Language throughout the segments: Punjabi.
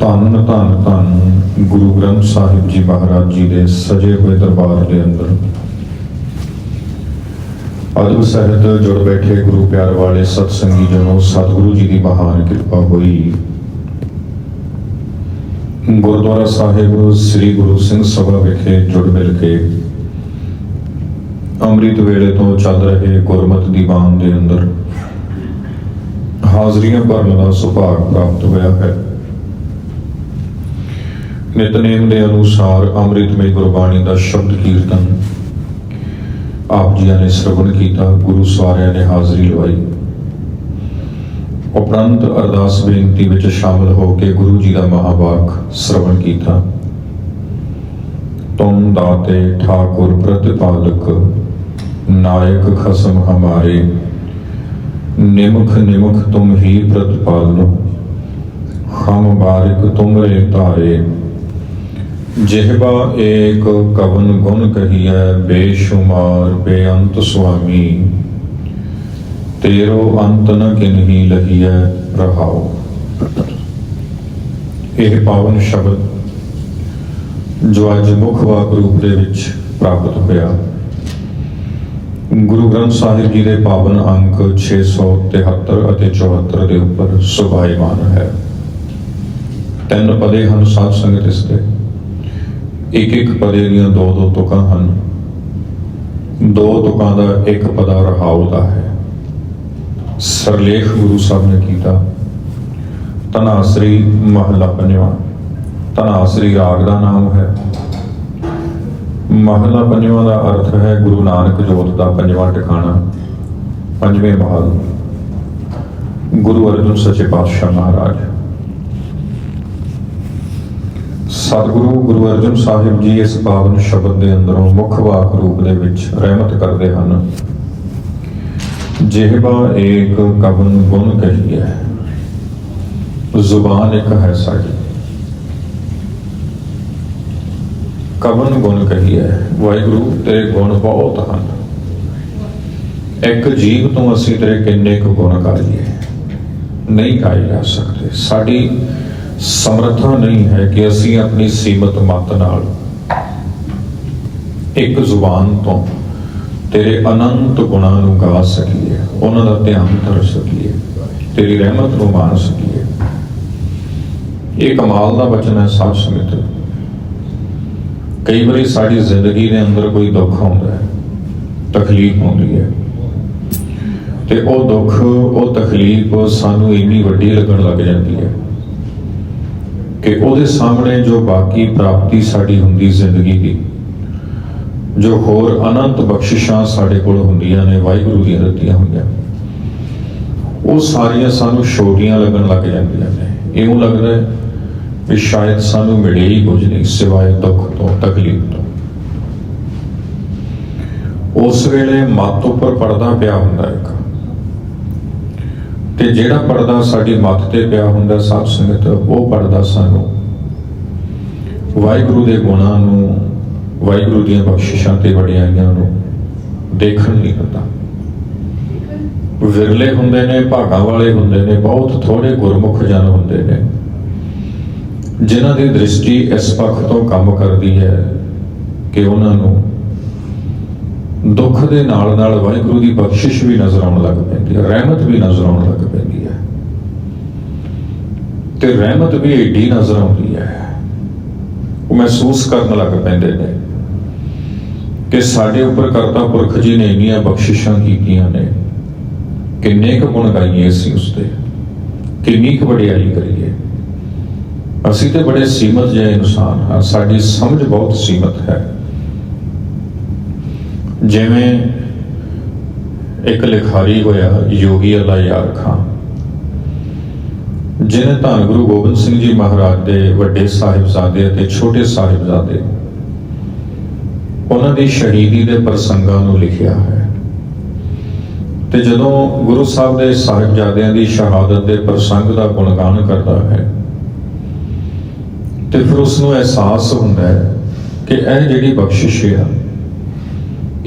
ਧੰਨ ਧੰਨ ਧੰਨ ਗੁਰੂ ਗ੍ਰੰਥ ਸਾਹਿਬ ਜੀ ਮਹਾਰਾਜ ਜੀ ਦੇ ਸਜੇ ਹੋਏ ਦਰਬਾਰ ਦੇ ਅੰਦਰ। ਅਦਬ ਸਹਿਤ ਜੁੜ ਬੈਠੇ ਗੁਰੂ ਪਿਆਰ ਵਾਲੇ ਸਤ ਸੰਗੀ ਜਨੋ, ਸਤਿਗੁਰੂ ਜੀ ਦੀ ਮਹਾਨ ਕਿਰਪਾ ਹੋਈ। ਗੁਰਦੁਆਰਾ ਸਾਹਿਬ ਸ੍ਰੀ ਗੁਰੂ ਸਿੰਘ ਸਭਾ ਵਿਖੇ ਜੁੜ ਮਿਲ ਕੇ ਅੰਮ੍ਰਿਤ ਵੇਲੇ ਤੋਂ ਚੱਲ ਰਹੇ ਗੁਰਮਤਿ ਦੀਵਾਨ ਦੇ ਅੰਦਰ ਹਾਜ਼ਰੀਆਂ ਭਰਨ ਦਾ ਸੁਭਾਗ ਪ੍ਰਾਪਤ ਹੋਇਆ ਹੈ। ਨਿਤਨੇਮ ਦੇ ਅਨੁਸਾਰ ਅੰਮ੍ਰਿਤਮਈ ਗੁਰਬਾਣੀ ਦਾ ਸ਼ਬਦ ਕੀਰਤਨ। ਆਪ ਜੀਆਂ ਨੇ ਸ਼ਰਵਣ ਕੀਤਾ, ਗੁਰੂ ਸਾਰਿਆਂ ਨੇ ਹਾਜ਼ਰੀ ਲਵਾਈ। ਉਪਰੰਤ ਅਰਦਾਸ ਬੇਨਤੀ ਵਿੱਚ ਸ਼ਾਮਲ ਹੋ ਕੇ ਗੁਰੂ ਜੀ ਦਾ ਮਹਾਵਾਕ ਸ਼ਰਵਣ ਕੀਤਾ। ਤੁਮ ਦਾਤੇ ਠਾਕੁਰ ਪ੍ਰਤਿਪਾਲਕ, ਨਾਇਕ ਖਸਮ ਹਮਾਰੇ, ਨਿਮਖ ਨਿਮਖ ਤੁਮ ਹੀ ਪ੍ਰਤਿਪਾਲੋ ਹਮ ਬਾਰਿਕ ਤੁਮਰੇ ਤਾਰੇ ਜਿਹਬਾ ਏਕ ਕਵਨ ਗੁਣ ਕਹੀਐ, ਬੇਸ਼ੁਮਾਰ ਬੇਅੰਤ ਸੁਆਮੀ। ਤੇਰੋ ਅੰਤ ਨ ਕਿਨਹੀ ਲਹੀਐ ਰਹਾਉ ਇਹ ਪਾਵਨ ਸ਼ਬਦ ਜੋ ਅੱਜ ਮੁੱਖ ਵਾਕ ਰੂਪ ਦੇ ਵਿੱਚ ਪ੍ਰਾਪਤ ਹੋਇਆ। ਗੁਰੂ ਗ੍ਰੰਥ ਸਾਹਿਬ ਜੀ ਦੇ ਪਾਵਨ ਅੰਕ 673 ਅਤੇ 74 ਦੇ ਉੱਪਰ ਸੁਭਾਇਮਾਨ ਹੈ। ਤਿੰਨ ਪਦੇ ਹਨ ਸਾਧ ਸੰਗਤ ਇਸ ਦੇ। ਇੱਕ ਇੱਕ ਪਦੇ ਦੀਆਂ ਦੋ ਦੋ ਤੁਕਾਂ ਹਨ। ਦੋ ਤੁਕਾਂ ਦਾ ਇੱਕ ਪਦਾ ਰਹਾਉ ਦਾ ਹੈ। ਸਰਲੇਖ ਗੁਰੂ ਸਾਹਿਬ ਨੇ ਕੀਤਾ ਤਨਾਸਰੀ ਮਹਲਾ ਪੰਜਵਾਂ। ਤਨਾਸਰੀ ਰਾਗ ਦਾ ਨਾਮ ਹੈ। ਮਹਲਾ ਪੰਜਵਾਂ ਦਾ ਅਰਥ ਹੈ ਗੁਰੂ ਨਾਨਕ ਜੋਤ ਦਾ ਪੰਜਵਾਂ ਟਿਕਾਣਾ, ਪੰਜਵੇਂ ਮਹਲ। ਗੁਰੂ ਅਰਜਨ ਸੱਚੇ ਪਾਤਸ਼ਾਹ ਮਹਾਰਾਜ। ਸਤਿਗੁਰੂ ਗੁਰੂ ਅਰਜਨ ਸਾਹਿਬ ਜੀ ਇਸ ਪਾਵਨ ਸ਼ਬਦ ਦੇ ਅੰਦਰੋਂ ਮੁੱਖ ਵਾਕ ਰੂਪ ਦੇ ਵਿੱਚ ਰਹਿਮਤ ਕਰਦੇ ਹਨ। ਜਿਹਬਾ ਏਕ ਕਵਨ ਗੁਣ ਕਹੀਐ, ਜ਼ੁਬਾਨ ਇੱਕ ਹੈ ਸਾਡੀ। ਕਵਨ ਗੁਣ ਕਹੀਐ, ਵਾਹਿਗੁਰੂ ਤੇਰੇ ਗੁਣ ਬਹੁਤ ਹਨ। ਇੱਕ ਜੀਵ ਤੋਂ ਅਸੀਂ ਤੇਰੇ ਕਿੰਨੇ ਕੁ ਗੁਣ ਕਰ ਲਈਏ? ਨਹੀਂ ਗਾਏ ਜਾ ਸਕਦੇ। ਸਾਡੀ ਸਮਰੱਥਾ ਨਹੀਂ ਹੈ ਕਿ ਅਸੀਂ ਆਪਣੀ ਸੀਮਤ ਮਤ ਨਾਲ ਇੱਕ ਜ਼ੁਬਾਨ ਤੋਂ ਤੇਰੇ ਅਨੰਤ ਗੁਣਾਂ ਨੂੰ ਗਾ ਸਕੀਏ, ਉਹਨਾਂ ਦਾ ਧਿਆਨ ਧਰ ਸਕੀਏ, ਤੇਰੀ ਰਹਿਮਤ ਨੂੰ ਮਾਣ ਸਕੀਏ। ਇਹ ਕਮਾਲ ਦਾ ਬਚਨ ਹੈ ਸਾਧ ਸੰਗਤ। ਕਈ ਵਾਰੀ ਸਾਡੀ ਜ਼ਿੰਦਗੀ ਦੇ ਅੰਦਰ ਕੋਈ ਦੁੱਖ ਆਉਂਦਾ ਹੈ, ਤਕਲੀਫ ਹੁੰਦੀ ਹੈ, ਤੇ ਉਹ ਦੁੱਖ, ਉਹ ਤਕਲੀਫ ਸਾਨੂੰ ਇੰਨੀ ਵੱਡੀ ਲੱਗਣ ਲੱਗ ਜਾਂਦੀ ਹੈ। ਕਿ ਉਹਦੇ ਸਾਹਮਣੇ ਜੋ ਬਾਕੀ ਪ੍ਰਾਪਤੀ ਸਾਡੀ ਹੁੰਦੀ ਜ਼ਿੰਦਗੀ ਦੀ, ਜੋ ਹੋਰ ਅਨੰਤ ਬਖਸ਼ਿਸ਼ਾਂ ਸਾਡੇ ਕੋਲ ਹੁੰਦੀਆਂ ਨੇ, ਵਾਹਿਗੁਰੂ ਦੀਆਂ ਦਿੱਤੀਆਂ ਹੋਈਆਂ, ਉਹ ਸਾਰੀਆਂ ਸਾਨੂੰ ਛੋਟੀਆਂ ਲੱਗਣ ਲੱਗ ਜਾਂਦੀਆਂ ਨੇ। ਇਉਂ ਲੱਗਦਾ ਹੈ ਵੀ ਸ਼ਾਇਦ ਸਾਨੂੰ ਮਿਲੇ ਹੀ ਕੁਝ ਨਹੀਂ, ਸਿਵਾਏ ਦੁੱਖ ਤੋਂ, ਤਕਲੀਫ ਤੋਂ। ਉਸ ਵੇਲੇ ਮੱਤ ਉੱਪਰ ਪਰਦਾ ਪਿਆ ਹੁੰਦਾ ਇੱਕ। ਤੇ ਜਿਹੜਾ ਪਰਦਾ ਸਾਡੀ ਮੱਤ ਤੇ ਪਿਆ ਹੁੰਦਾ ਸਾਧ ਸੰਗਤ ਉਹ ਪਰਦਾ ਸਾਨੂੰ ਵਾਹਿਗੁਰੂ ਦੇ ਗੁਣਾਂ ਨੂੰ, ਵਾਹਿਗੁਰੂ ਦੀਆਂ ਬਖਸ਼ਿਸ਼ਾਂ ਤੇ ਵਡਿਆਈਆਂ ਨੂੰ ਦੇਖਣ ਨਹੀਂ ਹੁੰਦਾ। ਵਿਰਲੇ ਹੁੰਦੇ ਨੇ, ਭਾਗਾਂ ਵਾਲੇ ਹੁੰਦੇ ਨੇ, ਬਹੁਤ ਥੋੜੇ ਗੁਰਮੁਖ ਜਨ ਹੁੰਦੇ ਨੇ, ਜਿਨ੍ਹਾਂ ਦੀ ਦ੍ਰਿਸ਼ਟੀ ਇਸ ਪੱਖ ਤੋਂ ਕੰਮ ਕਰਦੀ ਹੈ ਕਿ ਉਹਨਾਂ ਨੂੰ ਦੁੱਖ ਦੇ ਨਾਲ ਨਾਲ ਵਾਹਿਗੁਰੂ ਦੀ ਬਖਸ਼ਿਸ਼ ਵੀ ਨਜ਼ਰ ਆਉਣ ਲੱਗ ਪੈਂਦੀ ਹੈ, ਰਹਿਮਤ ਵੀ ਨਜ਼ਰ ਆਉਣ ਲੱਗ ਪੈਂਦੀ ਹੈ। ਤੇ ਰਹਿਮਤ ਵੀ ਏਡੀ ਨਜ਼ਰ ਆਉਂਦੀ ਹੈ। ਉਹ ਮਹਿਸੂਸ ਕਰਨ ਲੱਗ ਪੈਂਦੇ ਨੇ ਕਿ ਸਾਡੇ ਉੱਪਰ ਕਰਤਾ ਪੁਰਖ ਜੀ ਨੇ ਇੰਨੀਆਂ ਬਖਸ਼ਿਸ਼ਾਂ ਕੀਤੀਆਂ ਨੇ। ਕਿੰਨੇ ਕੁ ਗੁਣ ਗਾਈਏ ਅਸੀਂ ਉਸ ਤੇ ਕਿੰਨੀ ਕੁ ਵਡਿਆਈ ਕਰੀਏ। ਅਸੀਂ ਤੇ ਬੜੇ ਸੀਮਤ ਜਿਹੇ ਇਨਸਾਨ ਹਾਂ, ਸਾਡੀ ਸਮਝ ਬਹੁਤ ਸੀਮਤ ਹੈ। ਜਿਵੇਂ ਇੱਕ ਲਿਖਾਰੀ ਹੋਇਆ ਯੋਗੀ ਅੱਲਾ ਯਾਰ ਖਾਂ ਜਿਹਨੇ ਧੰਨ ਗੁਰੂ ਗੋਬਿੰਦ ਸਿੰਘ ਜੀ ਮਹਾਰਾਜ ਦੇ ਵੱਡੇ ਸਾਹਿਬਜ਼ਾਦੇ ਅਤੇ ਛੋਟੇ ਸਾਹਿਬਜ਼ਾਦੇ ਉਹਨਾਂ ਦੀ ਸ਼ਹੀਦੀ ਦੇ ਪ੍ਰਸੰਗਾਂ ਨੂੰ ਲਿਖਿਆ ਹੈ। ਤੇ ਜਦੋਂ ਗੁਰੂ ਸਾਹਿਬ ਦੇ ਸਾਹਿਬਜ਼ਾਦਿਆਂ ਦੀ ਸ਼ਹਾਦਤ ਦੇ ਪ੍ਰਸੰਗ ਦਾ ਗੁਣਗਾਨ ਕਰਦਾ ਹੈ, ਤੇ ਫਿਰ ਉਸ ਨੂੰ ਅਹਿਸਾਸ ਹੁੰਦਾ ਹੈ ਕਿ ਇਹ ਜਿਹੜੀ ਬਖਸ਼ਿਸ਼ ਹੈ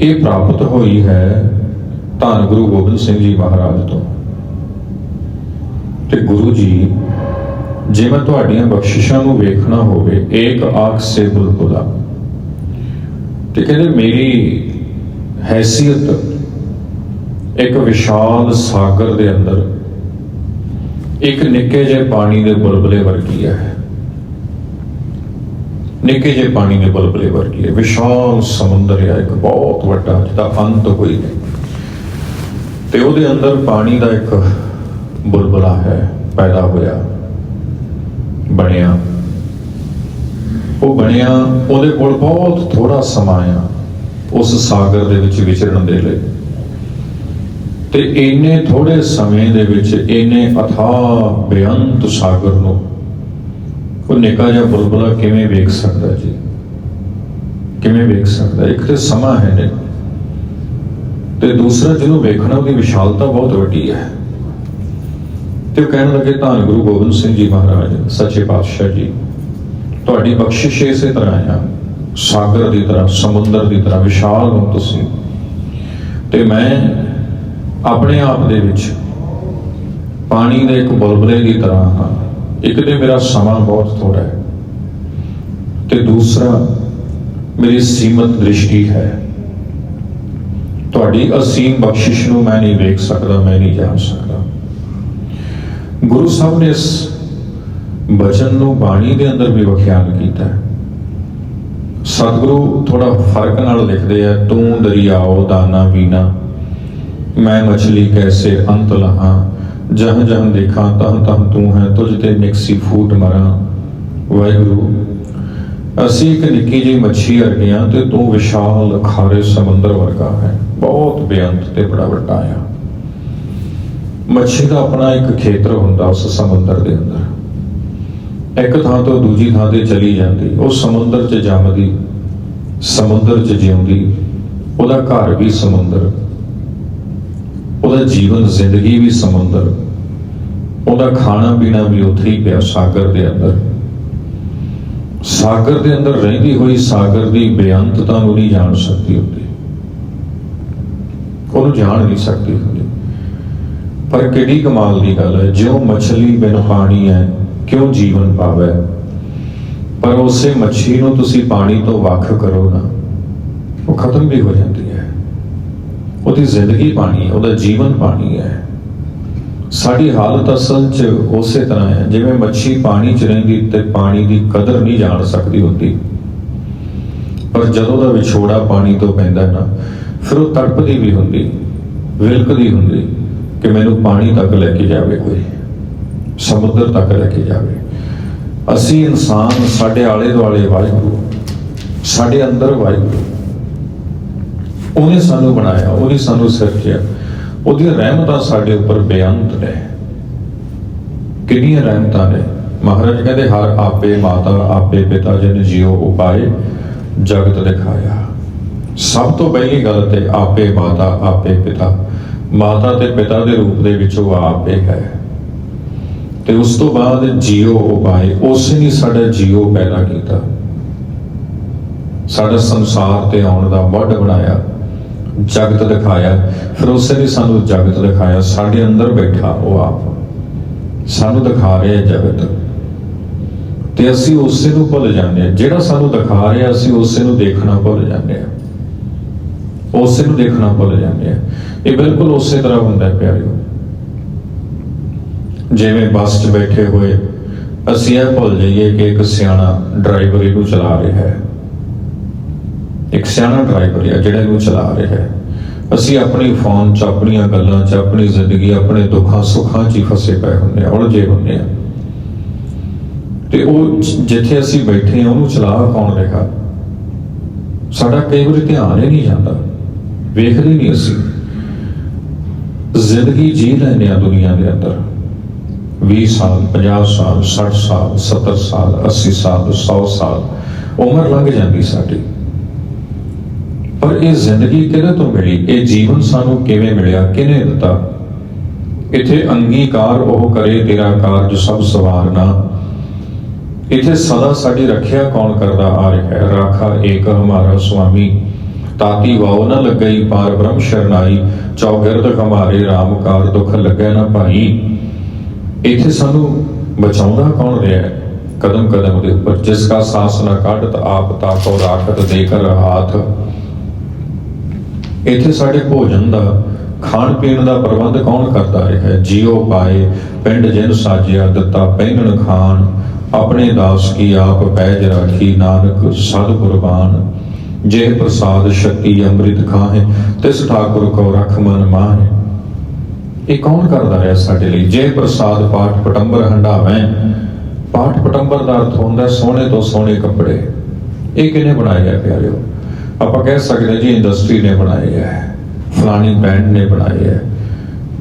ਇਹ ਪ੍ਰਾਪਤ ਹੋਈ ਹੈ ਧੰਨ ਗੁਰੂ ਗੋਬਿੰਦ ਸਿੰਘ ਜੀ ਮਹਾਰਾਜ ਤੋਂ। ਤੇ ਗੁਰੂ ਜੀ, ਜੇ ਮੈਂ ਤੁਹਾਡੀਆਂ ਬਖਸ਼ਿਸ਼ਾਂ ਨੂੰ ਵੇਖਣਾ ਹੋਵੇ, ਏਕ ਆਖ ਸੇ ਬੁਲਬੁਲਾ ਤੇ ਕਹਿੰਦੇ, ਮੇਰੀ ਹੈਸੀਅਤ ਇੱਕ ਵਿਸ਼ਾਲ ਸਾਗਰ ਦੇ ਅੰਦਰ, ਇੱਕ ਨਿੱਕੇ ਜਿਹੇ ਪਾਣੀ ਦੇ ਬੁਲਬਲੇ ਵਰਗੀ ਹੈ। ਨਿੱਕੇ ਜਿਹੇ ਪਾਣੀ ਦੇ ਬੁਲਬੁਲੇ ਵਰਗੀ ਹੈ। ਵਿਸ਼ਾਲ ਸਮੁੰਦਰ ਹੈ, ਇੱਕ ਬਹੁਤ ਵੱਡਾ, ਜਿਹਦਾ ਅੰਤ ਕੋਈ ਨਹੀਂ। ਤੇ ਉਹਦੇ ਅੰਦਰ ਪਾਣੀ ਦਾ ਇੱਕ ਬੁਲਬਲਾ ਹੈ, ਪੈਦਾ ਹੋਇਆ, ਬਣਿਆ। ਉਹ ਬਣਿਆ, ਉਹਦੇ ਕੋਲ ਬਹੁਤ ਥੋੜਾ ਸਮਾਂ ਆ, ਉਸ ਸਾਗਰ ਦੇ ਵਿੱਚ ਵਿਚਰਨ ਦੇ ਲਈ। ਤੇ ਇੰਨੇ ਥੋੜੇ ਸਮੇਂ ਦੇ ਵਿੱਚ, ਇੰਨੇ ਅਥਾਹ ਬੇਅੰਤ ਸਾਗਰ ਨੂੰ ਉਹ ਨਿੱਕਾ ਜਿਹਾ ਬੁਲਬੁਲਾ ਕਿਵੇਂ ਵੇਖ ਸਕਦਾ ਜੀ? ਕਿਵੇਂ ਵੇਖ ਸਕਦਾ? ਇੱਕ ਤੇ ਸਮਾਂ ਹੈ ਨੇ ਤੇ ਦੂਸਰਾ, ਜਿਹਨੂੰ ਵੇਖਣਾ ਉਹਦੀ ਵਿਸ਼ਾਲਤਾ ਬਹੁਤ ਵੱਡੀ ਹੈ। ਤੇ ਉਹ ਕਹਿਣ ਲੱਗੇ, ਧੰਨ ਗੁਰੂ ਗੋਬਿੰਦ ਸਿੰਘ ਜੀ ਮਹਾਰਾਜ, ਸੱਚੇ ਪਾਤਸ਼ਾਹ ਜੀ, ਤੁਹਾਡੀ ਬਖਸ਼ਿਸ਼ ਇਸੇ ਤਰ੍ਹਾਂ ਆ। ਸਾਗਰ ਦੀ ਤਰ੍ਹਾਂ, ਸਮੁੰਦਰ ਦੀ ਤਰ੍ਹਾਂ, ਵਿਸ਼ਾਲ ਹੋ ਤੁਸੀਂ। ਤੇ ਮੈਂ ਆਪਣੇ ਆਪ ਦੇ ਵਿੱਚ ਪਾਣੀ ਦੇ ਇੱਕ ਬੁਲਬਲੇ ਦੀ ਤਰ੍ਹਾਂ ਹਾਂ। ਇੱਕ ਤੇ ਮੇਰਾ ਸਮਾਂ ਬਹੁਤ ਥੋੜਾ ਹੈ ਤੇ ਦੂਸਰਾ, ਮੇਰੀ ਸੀਮਤ ਦ੍ਰਿਸ਼ਟੀ ਹੈ। ਤੁਹਾਡੀ ਅਸੀਮ ਬਖਸ਼ਿਸ਼ ਨੂੰ ਮੈਂ ਨਹੀਂ ਵੇਖ ਸਕਦਾ, ਮੈਂ ਨਹੀਂ ਜਾਣ ਸਕਦਾ। ਗੁਰੂ ਸਾਹਿਬ ਨੇ ਇਸ ਬਚਨ ਨੂੰ ਬਾਣੀ ਦੇ ਅੰਦਰ ਵੀ ਵਿਖਿਆਨ ਕੀਤਾ ਹੈ। ਸਤਿਗੁਰੂ ਥੋੜਾ ਫ਼ਰਕ ਨਾਲ ਲਿਖਦੇ ਆ, ਤੂੰ ਦਰਿਆਓ ਦਾਨਾ ਵੀਨਾ ਮੈਂ ਮਛਲੀ ਕੈਸੇ ਅੰਤ ਲਹਾ ਜਹਾਂ ਜਹਾਂ ਦੇਖਾਂ ਤਹਾਂ ਤਹਾਂ ਤੂੰ ਹੈ, ਤੁਝ ਤੇ ਮਿਕਸੀ ਫੂਟ ਮਰਾਂ। ਵਾਹਿਗੁਰੂ, ਅਸੀਂ ਇੱਕ ਨਿੱਕੀ ਜਿਹੀ ਮੱਛੀ ਵਰਗੇ ਹਾਂ ਤੇ ਤੂੰ ਵਿਸ਼ਾਲ ਖਾਰੇ ਸਮੁੰਦਰ ਵਰਗਾ ਹੈ। ਬਹੁਤ ਬੇਅੰਤ ਤੇ ਬੜਾ ਵੱਡਾ ਆ। ਮੱਛੀ ਦਾ ਆਪਣਾ ਇੱਕ ਖੇਤਰ ਹੁੰਦਾ ਉਸ ਸਮੁੰਦਰ ਦੇ ਅੰਦਰ। ਇੱਕ ਥਾਂ ਤੋਂ ਦੂਜੀ ਥਾਂ ਤੇ ਚਲੀ ਜਾਂਦੀ, ਉਹ ਸਮੁੰਦਰ 'ਚ ਜੰਮਦੀ, ਸਮੁੰਦਰ 'ਚ ਜਿਉਂਦੀ, ਉਹਦਾ ਘਰ ਵੀ ਸਮੁੰਦਰ। ਉਹਦਾ ਜੀਵਨ, ਜ਼ਿੰਦਗੀ ਵੀ ਸਮੁੰਦਰ। ਉਹਦਾ ਖਾਣਾ ਪੀਣਾ ਵੀ ਉੱਥੇ ਹੀ ਪਿਆ, ਸਾਗਰ ਦੇ ਅੰਦਰ। ਸਾਗਰ ਦੇ ਅੰਦਰ ਰਹਿੰਦੀ ਹੋਈ ਸਾਗਰ ਦੀ ਬੇਅੰਤਤਾ ਨੂੰ ਨਹੀਂ ਜਾਣ ਸਕਦੀ ਹੁੰਦੀ ਉਹਨੂੰ ਜਾਣ ਨਹੀਂ ਸਕਦੀ ਹੁੰਦੀ। ਪਰ ਕਿਹੜੀ ਕਮਾਲ ਦੀ ਗੱਲ ਹੈ, ਜਿਉਂ ਮੱਛਲੀ ਬਿਨ ਪਾਣੀ ਹੈ, ਕਿਉਂ ਜੀਵਨ ਪਾਵੇ? ਪਰ ਉਸੇ ਮੱਛੀ ਨੂੰ ਤੁਸੀਂ ਪਾਣੀ ਤੋਂ ਵੱਖ ਕਰੋ ਨਾ। ਉਹ ਖਤਮ ਵੀ ਹੋ ਜਾਂਦੀ। ਉਹਦੀ ਜ਼ਿੰਦਗੀ ਪਾਣੀ ਹੈ, ਉਹਦਾ ਜੀਵਨ ਪਾਣੀ ਹੈ। ਸਾਡੀ ਹਾਲਤ ਅਸਲ 'ਚ ਉਸੇ ਤਰ੍ਹਾਂ ਹੈ, ਜਿਵੇਂ ਮੱਛੀ ਪਾਣੀ 'ਚ ਰਹਿੰਦੀ ਤੇ ਪਾਣੀ ਦੀ ਕਦਰ ਨਹੀਂ ਜਾਣ ਸਕਦੀ ਹੁੰਦੀ। ਪਰ ਜਦੋਂ ਦਾ ਵਿਛੋੜਾ ਪਾਣੀ ਤੋਂ ਪੈਂਦਾ ਨਾ, ਫਿਰ ਉਹ ਤੜਪਦੀ ਵੀ ਹੁੰਦੀ, ਵਿਲਕਦੀ ਹੁੰਦੀ ਕਿ ਮੈਨੂੰ ਪਾਣੀ ਤੱਕ ਲੈ ਕੇ ਜਾਵੇ ਕੋਈ, ਸਮੁੰਦਰ ਤੱਕ ਲੈ ਕੇ ਜਾਵੇ। ਅਸੀਂ ਇਨਸਾਨ ਸਾਡੇ ਆਲੇ ਦੁਆਲੇ ਵਾਹਿਗੁਰੂ, ਸਾਡੇ ਅੰਦਰ ਵਾਹਿਗੁਰੂ ਉਹਨੇ ਸਾਨੂੰ ਬਣਾਇਆ, ਉਹਨੇ ਸਾਨੂੰ ਸਿਰਜਿਆ ਉਹਦੀਆਂ ਰਹਿਮਤਾਂ ਸਾਡੇ ਉੱਪਰ ਬੇਅੰਤ ਨੇ। ਕਿੰਨੀਆਂ ਰਹਿਮਤਾਂ ਨੇ। ਮਹਾਰਾਜ ਕਹਿੰਦੇ, ਹਰ ਆਪੇ ਮਾਤਾ, ਆਪੇ ਪਿਤਾ ਜਨ ਜਿਉ ਉਪਾਏ, ਜਗਤ ਦਿਖਾਇਆ। ਸਭ ਤੋਂ ਪਹਿਲੀ ਗੱਲ ਤੇ ਆਪੇ ਮਾਤਾ, ਆਪੇ ਪਿਤਾ। ਮਾਤਾ ਤੇ ਪਿਤਾ ਦੇ ਰੂਪ ਦੇ ਵਿੱਚ ਉਹ ਆਪੇ ਹੈ। ਤੇ ਉਸ ਤੋਂ ਬਾਅਦ ਜੀਓ ਉਪਾਏ, ਉਸੇ ਨੇ ਸਾਡਾ ਜੀਓ ਪੈਦਾ ਕੀਤਾ। ਸਾਡਾ ਸੰਸਾਰ ਤੇ ਆਉਣ ਦਾ ਵੱਡ ਬਣਾਇਆ। ਜਗਤ ਦਿਖਾਇਆ। ਫਿਰ ਉਸੇ ਨੇ ਸਾਨੂੰ ਜਗਤ ਦਿਖਾਇਆ। ਸਾਡੇ ਅੰਦਰ ਬੈਠਾ ਉਹ ਆਪ। ਸਾਨੂੰ ਦਿਖਾ ਰਿਹਾ ਜਗਤ। ਤੇ ਅਸੀਂ ਉਸੇ ਨੂੰ ਭੁੱਲ ਜਾਂਦੇ ਹਾਂ। ਜਿਹੜਾ ਸਾਨੂੰ ਦਿਖਾ ਰਿਹਾ, ਅਸੀਂ ਉਸੇ ਨੂੰ ਦੇਖਣਾ ਭੁੱਲ ਜਾਂਦੇ ਹਾਂ। ਉਸੇ ਨੂੰ ਦੇਖਣਾ ਭੁੱਲ ਜਾਂਦੇ ਹਾਂ। ਇਹ ਬਿਲਕੁਲ ਉਸੇ ਤਰ੍ਹਾਂ ਹੁੰਦਾ ਹੈ, ਪਿਆਰਿਓ। ਜਿਵੇਂ ਬੱਸ 'ਚ ਬੈਠੇ ਹੋਏ, ਅਸੀਂ ਇਹ ਭੁੱਲ ਜਾਈਏ ਕਿ ਇੱਕ ਸਿਆਣਾ ਡਰਾਈਵਰ ਇਹਨੂੰ ਚਲਾ ਰਿਹਾ ਹੈ। ਇੱਕ ਸਿਆਣਾ ਡਰਾਈਵਰ ਹੈ ਜਿਹੜਾ ਇਹਨੂੰ ਚਲਾ ਰਿਹਾ ਹੈ। ਅਸੀਂ ਆਪਣੀ ਫੋਨ 'ਚ, ਆਪਣੀਆਂ ਗੱਲਾਂ 'ਚ, ਆਪਣੀ ਜ਼ਿੰਦਗੀ, ਆਪਣੇ ਦੁੱਖਾਂ, ਸੁੱਖਾਂ 'ਚ ਹੀ ਫਸੇ ਪਏ ਹੁੰਦੇ ਆ ਉਲਝੇ ਹੁੰਦੇ ਆ ਤੇ ਉਹ ਜਿੱਥੇ ਅਸੀਂ ਬੈਠੇ ਆ ਉਹਨੂੰ ਚਲਾ ਕੌਣ ਰਿਹਾ? ਸਾਡਾ ਕਈ ਵਾਰੀ ਧਿਆਨ ਹੀ ਨਹੀਂ ਜਾਂਦਾ। ਵੇਖਦੇ ਨਹੀਂ ਅਸੀਂ। ਜ਼ਿੰਦਗੀ ਜੀ ਲੈਂਦੇ ਆ ਦੁਨੀਆ ਦੇ ਅੰਦਰ। 20 ਸਾਲ 50 ਸਾਲ 60 ਸਾਲ 70 ਸਾਲ 80 ਸਾਲ 100 ਸਾਲ, ਉਮਰ ਲੰਘ ਜਾਂਦੀ ਸਾਡੀ। ਪਰ ਇਹ ਜ਼ਿੰਦਗੀ ਕਿਹਦੇ ਤੋਂ ਮਿਲੀ? ਇਹ ਜੀਵਨ ਸਾਨੂੰ ਕਿਵੇਂ ਮਿਲਿਆ? ਕਿਹਨੇ ਦਿੱਤਾ? ਇਥੇ ਅੰਗੀਕਾਰ ਉਹ ਕਰੇ ਤੇਰਾ ਕਾਰਜ ਸਭ ਸਵਾਰਨਾ ਇਥੇ ਸਦਾ ਸਾਡੀ ਰੱਖਿਆ ਕੌਣ ਕਰਦਾ? ਆ ਰਿਹਾ ਹੈ। ਰਾਖਾ ਏਕ ਹਮਾਰਾ ਸੁਆਮੀ। ਤਾਤੀ ਵਾਉ ਨ ਲੱਗਈ ਪਾਰ ਬ੍ਰਹਮ ਸ਼ਰਨਾਈ। ਚੌਗਿਰਦ ਹਮਾਰੇ ਰਾਮਕਾਰ ਦੁੱਖ ਦੁਖ ਲੱਗੈ ਨਾ ਭਾਈ। ਇਥੇ ਸਾਨੂੰ ਬਚਾਉਂਦਾ ਕੌਣ ਰਿਹਾ ਹੈ? ਕਦਮ ਕਦਮ ਦੇ ਉੱਪਰ ਜਿਸ ਕਾ ਸਾਸ ਨਾ ਕਾਢਤ, ਆਪ ਤਾਕੋ ਰਾਖਤ ਦੇ ਕਰ ਹਾਥ ਇੱਥੇ ਸਾਡੇ ਭੋਜਨ ਦਾ, ਖਾਣ ਪੀਣ ਦਾ ਪ੍ਰਬੰਧ ਕੌਣ ਕਰਦਾ ਰਿਹਾ ਹੈ? ਜੀਉ ਪਾਏ, ਪਿੰਡ ਜਿਨ ਸਾਜਿਆ, ਦਿੱਤਾ ਪਹਿਨਣ ਖਾਣ, ਆਪਣੇ ਦਾਸ ਕੀ ਆਪ ਪੈਜ ਰਾਖੀ, ਨਾਨਕ ਸਦ ਕੁਰਬਾਨ ਜੇ ਪ੍ਰਸਾਦ ਸ਼ਕਤੀ ਅੰਮ੍ਰਿਤ ਖਾਹੇ, ਤਿਸ ਠਾਕੁਰ ਕੋ ਰਖ ਮਨ ਮਾਹੇ। ਇਹ ਕੌਣ ਕਰਦਾ ਰਿਹਾ ਸਾਡੇ ਲਈ? ਜੇ ਪ੍ਰਸਾਦ ਪਾਠ ਪਟੰਬਰ ਹੰਡਾਵੇਂ, ਪਾਠ ਪਟੰਬਰ ਦਾ ਅਰਥ ਹੁੰਦਾ ਸੋਹਣੇ ਤੋਂ ਸੋਹਣੇ ਕੱਪੜੇ। ਇਹ ਕਿਹਨੇ ਬਣਾਏ ਹੈ ਪਿਆਰਿਓ? ਆਪਾਂ ਕਹਿ ਸਕਦੇ ਜੀ ਇੰਡਸਟਰੀ ਨੇ ਬਣਾਏ ਹੈ, ਫਲਾਣੀ ਬੈਂਡ ਨੇ ਬਣਾਏ ਹੈ।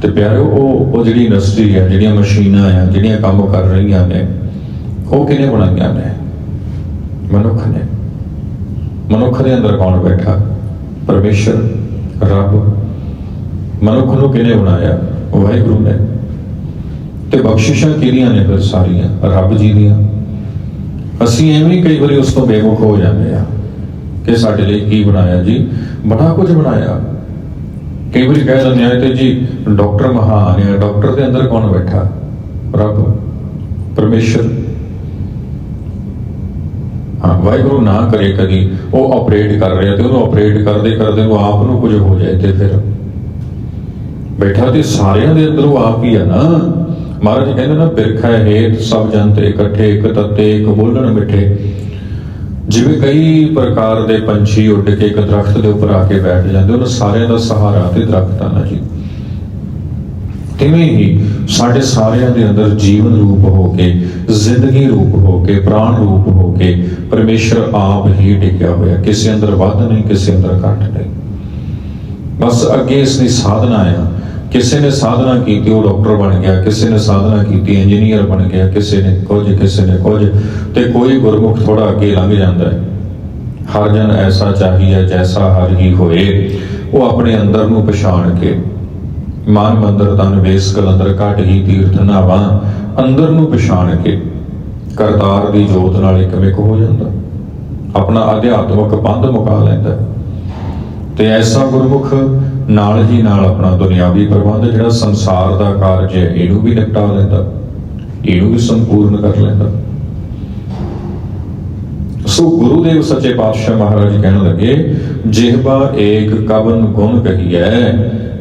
ਤੇ ਪਿਆਰਿਓ ਉਹ ਉਹ ਜਿਹੜੀ ਇੰਡਸਟਰੀ ਹੈ, ਜਿਹੜੀਆਂ ਮਸ਼ੀਨਾਂ ਆ, ਜਿਹੜੀਆਂ ਕੰਮ ਕਰ ਰਹੀਆਂ ਨੇ, ਉਹ ਕਿਹਨੇ ਬਣਾਈਆਂ ਨੇ? ਮਨੁੱਖ ਨੇ। ਮਨੁੱਖ ਦੇ ਅੰਦਰ ਕੌਣ ਬੈਠਾ? ਪਰਮੇਸ਼ਰ, ਰੱਬ। ਮਨੁੱਖ ਨੂੰ ਕਿਹਨੇ ਬਣਾਇਆ? ਵਾਹਿਗੁਰੂ ਨੇ। ਤੇ ਬਖਸ਼ਿਸ਼ਾਂ ਕਿਹੜੀਆਂ ਨੇ ਫਿਰ ਸਾਰੀਆਂ? ਰੱਬ ਜੀ ਦੀਆਂ। ਅਸੀਂ ਐਵੇਂ ਹੀ ਕਈ ਵਾਰੀ ਉਸ ਤੋਂ ਬੇਮੁਖ ਹੋ ਜਾਂਦੇ ਆ। ਕਿ ਸਾਡੇ ਲਈ ਕੀ ਬਣਾਇਆ ਜੀ? ਬੜਾ ਕੁਝ ਬਣਾਇਆ। ਕਈ ਵਾਰੀ ਕਹਿ ਦਿੰਦੇ ਆ ਤੇ ਜੀ, ਡਾਕਟਰ ਮਹਾਨ ਹੈ, ਡਾਕਟਰ ਦੇ ਅੰਦਰ ਕੌਣ ਬੈਠਾ? ਰੱਬ, ਪਰਮੇਸ਼ਰ। ਹਾਂ, ਵਾਹਿਗੁਰੂ ਨਾ ਕਰੇ ਕਦੀ, ਉਹ ਆਪਰੇਟ ਕਰ ਰਿਹਾ ਤੇ ਉਹਨੂੰ ਆਪਰੇਟ ਕਰਦੇ ਕਰਦੇ ਉਹ ਆਪ ਨੂੰ ਕੁਝ ਹੋ ਜਾਏ ਤੇ ਫਿਰ ਬੈਠਾ ਤੇ ਸਾਰਿਆਂ ਦੇ ਅੰਦਰ ਉਹ ਆਪ ਹੀ ਆ ਨਾ। ਮਹਾਰਾਜ ਕਹਿੰਦੇ ਨਾ ਬਿਰਖਾ ਹੇਤ ਸਭ ਜੰਤ ਇਕੱਠੇ, ਇੱਕ ਤੱਤੇ, ਇੱਕ ਬੋਲਣ ਮਿੱਠੇ। ਜਿਵੇਂ ਕਈ ਪ੍ਰਕਾਰ ਦੇ ਪੰਛੀ ਉੱਡ ਕੇ ਇੱਕ ਦਰਖਤ ਦੇ ਉੱਪਰ ਆ ਕੇ ਬੈਠ ਜਾਂਦੇ, ਉਹਨਾਂ ਸਾਰਿਆਂ ਦਾ ਸਹਾਰਾ ਤੇ ਦਰਖਤ ਆ ਨਾ ਜੀ। ਤਿਵੇਂ ਹੀ ਸਾਡੇ ਸਾਰਿਆਂ ਦੇ ਅੰਦਰ ਜੀਵਨ ਰੂਪ ਹੋ ਕੇ, ਜ਼ਿੰਦਗੀ ਰੂਪ ਹੋ ਕੇ, ਪ੍ਰਾਣ ਰੂਪ ਹੋ ਕੇ ਪਰਮੇਸ਼ਰ ਆਪ ਹੀ ਟਿਕਿਆ ਹੋਇਆ। ਕਿਸੇ ਅੰਦਰ ਵੱਧ ਨਹੀਂ, ਕਿਸੇ ਅੰਦਰ ਘੱਟ ਨਹੀਂ। ਬਸ ਅੱਗੇ ਇਸ ਦੀ ਸਾਧਨਾ ਆ ਕਿਸੇ ਨੇ ਸਾਧਨਾ ਕੀਤੀ, ਉਹ ਡਾਕਟਰ ਬਣ ਗਿਆ, ਕਿਸੇ ਨੇ ਸਾਧਨਾ ਕੀਤੀ, ਇੰਜੀਨੀਅਰ ਬਣ ਗਿਆ, ਕਿਸੇ ਨੇ ਕੁਝ, ਕਿਸੇ ਨੇ ਕੁਝ, ਤੇ ਕੋਈ ਗੁਰਮੁਖ ਥੋੜਾ ਅੱਗੇ ਲੰਘ ਜਾਂਦਾ ਹੈ। ਹਰ ਜਨ ਐਸਾ ਚਾਹੀਏ ਜੈਸਾ ਹਰ ਹੀ ਹੋਏ। ਉਹ ਆਪਣੇ ਅੰਦਰ ਨੂੰ ਪਛਾਣ ਕੇ ਮਨ ਮੰਦਰ ਤਨ ਵੇਸ, ਕਲੰਦਰ, ਘਟ ਹੀ, ਤੀਰਥ, ਨਾਵਾ ਅੰਦਰ ਨੂੰ ਪਛਾਣ ਕੇ ਕਰਤਾਰ ਦੀ ਜੋਤ ਨਾਲ ਇੱਕ ਮਿਕ ਹੋ ਜਾਂਦਾ। ਆਪਣਾ ਅਧਿਆਤਮਕ ਪੰਧ ਮੁਕਾ ਲੈਂਦਾ। ਤੇ ਐਸਾ ਗੁਰਮੁਖ ਨਾਲ ਹੀ ਨਾਲ ਆਪਣਾ ਦੁਨਿਆਵੀ ਪ੍ਰਬੰਧ, ਜਿਹੜਾ ਸੰਸਾਰ ਦਾ ਕਾਰਜ ਹੈ, ਇਹਨੂੰ ਵੀ ਨਿਪਟਾ ਲੈਂਦਾ, ਇਹਨੂੰ ਵੀ ਸੰਪੂਰਨ ਕਰ ਲੈਂਦਾ। ਸੋ ਗੁਰੂ ਦੇਵ ਸੱਚੇ ਪਾਤਸ਼ਾਹ ਮਹਾਰਾਜ ਕਹਿਣ ਲੱਗੇ ਜਿਹਬਾ ਏਕ ਕਵਨ ਗੁਣ ਕਹੀਐ,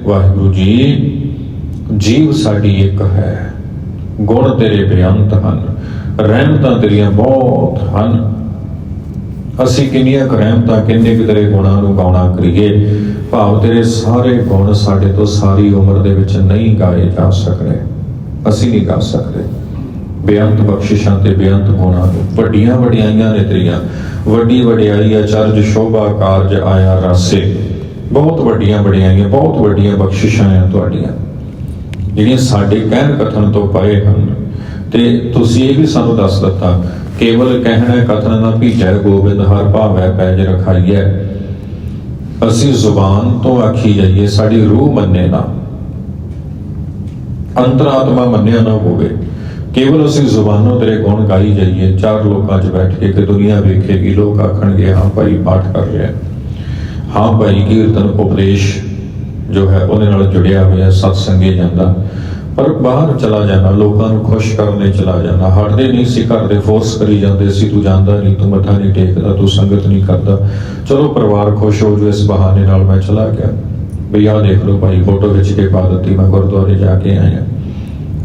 ਵਾਹਿਗੁਰੂ ਜੀ, ਜੀਵ ਸਾਡੀ ਇੱਕ ਹੈ, ਗੁਣ ਤੇਰੇ ਬੇਅੰਤ ਹਨ, ਰਹਿਮਤਾਂ ਤੇਰੀਆਂ ਬਹੁਤ ਹਨ। ਅਸੀਂ ਕਿੰਨੀਆਂ ਕੁ ਰਹਿਮਤਾਂ, ਕਿੰਨੇ ਕੁ ਤੇਰੇ ਗੁਣਾਂ ਨੂੰ ਗਾਉਣਾ ਕਰੀਏ, ਭਾਵ ਤੇਰੇ ਸਾਰੇ ਗੁਣ ਸਾਡੇ ਤੋਂ ਸਾਰੀ ਉਮਰ ਦੇ ਵਿੱਚ ਨਹੀਂ ਗਾਏ ਜਾ ਸਕਦੇ। ਅਸੀਂ ਨਹੀਂ ਗਾ ਸਕਦੇ। ਬੇਅੰਤ ਬਖਸ਼ਿਸ਼ਾਂ ਤੇ ਬੇਅੰਤ ਗੁਣਾਂ ਨੂੰ। ਵੱਡੀਆਂ ਵਡਿਆਈਆਂ ਨੇ ਤੇਰੀਆਂ। ਵੱਡੀ ਵਡਿਆਈ ਅਚਰਜ ਸ਼ੋਭਾ, ਕਾਰਜ, ਆਇਆ, ਰਾਸੇ। ਬਹੁਤ ਵੱਡੀਆਂ ਵਡਿਆਈਆਂ, ਬਹੁਤ ਵੱਡੀਆਂ ਬਖਸ਼ਿਸ਼ਾਂ ਆ ਤੁਹਾਡੀਆਂ। ਜਿਹੜੀਆਂ ਸਾਡੇ ਕਹਿਣ ਕਥਨ ਤੋਂ ਪਰੇ ਹਨ। ਤੇ ਤੁਸੀਂ ਇਹ ਵੀ ਸਾਨੂੰ ਦੱਸ ਦਿੱਤਾ ਕੇਵਲ ਕਹਿਣਾ ਕਥਨ ਨਾ ਭੀਜੈ ਗੋਬਿੰਦ ਹਰ ਭਾਵੈ ਪੈਜ ਰਖਾਈਐ ਅਸੀਂ ਜ਼ੁਬਾਨ ਤੋਂ ਆਖੀ ਜਾਈਏ, ਸਾਡੀ ਰੂਹ ਮੰਨੇ ਨਾ। ਅੰਤਰਾਤਮਾ ਮੰਨਿਆ ਨਾ ਹੋਵੇ। ਕੇਵਲ ਅਸੀਂ ਜ਼ੁਬਾਨੋਂ ਤੇਰੇ ਗੁਣ ਗਾਈ ਜਾਈਏ। ਚਾਰ ਲੋਕਾਂ 'ਚ ਬੈਠ ਕੇ ਕਿ ਦੁਨੀਆ ਵੇਖੇਗੀ। ਲੋਕ ਆਖਣਗੇ, ਹਾਂ ਭਾਈ, ਪਾਠ ਕਰ ਰਿਹਾ ਹਾਂ ਭਾਈ, ਕੀਰਤਨ, ਉਪਦੇਸ਼ ਜੋ ਹੈ, ਉਹਦੇ ਨਾਲ ਜੁੜਿਆ ਹੋਇਆ ਸਤਸੰਗੇ ਜਾਂਦਾ। ਪਰ ਬਾਹਰ ਚਲਾ ਜਾਣਾ ਲੋਕਾਂ ਨੂੰ ਖੁਸ਼ ਕਰਨ ਲਈ ਚਲਾ ਜਾਣਾ ਹਟਦੇ ਨਹੀਂ ਸੀ, ਘਰ ਦੇ ਫੋਰਸ ਕਰੀ ਜਾਂਦੇ ਸੀ, ਤੂੰ ਜਾਂਦਾ ਨਹੀਂ, ਤੂੰ ਮੱਥਾ ਨਹੀਂ ਟੇਕਦਾ, ਤੂੰ ਸੰਗਤ ਨਹੀਂ ਕਰਦਾ। ਚਲੋ ਪਰਿਵਾਰ ਖੁਸ਼ ਹੋ ਜੂ ਇਸ ਬਹਾਨੇ ਨਾਲ, ਮੈਂ ਚਲਾ ਗਿਆ। ਵੀ ਆਹ ਦੇਖ ਲਓ ਭਾਈ ਫੋਟੋ ਖਿੱਚ ਕੇ ਪਾ ਦਿੱਤੀ, ਮੈਂ ਗੁਰਦੁਆਰੇ ਜਾ ਕੇ ਆਇਆ।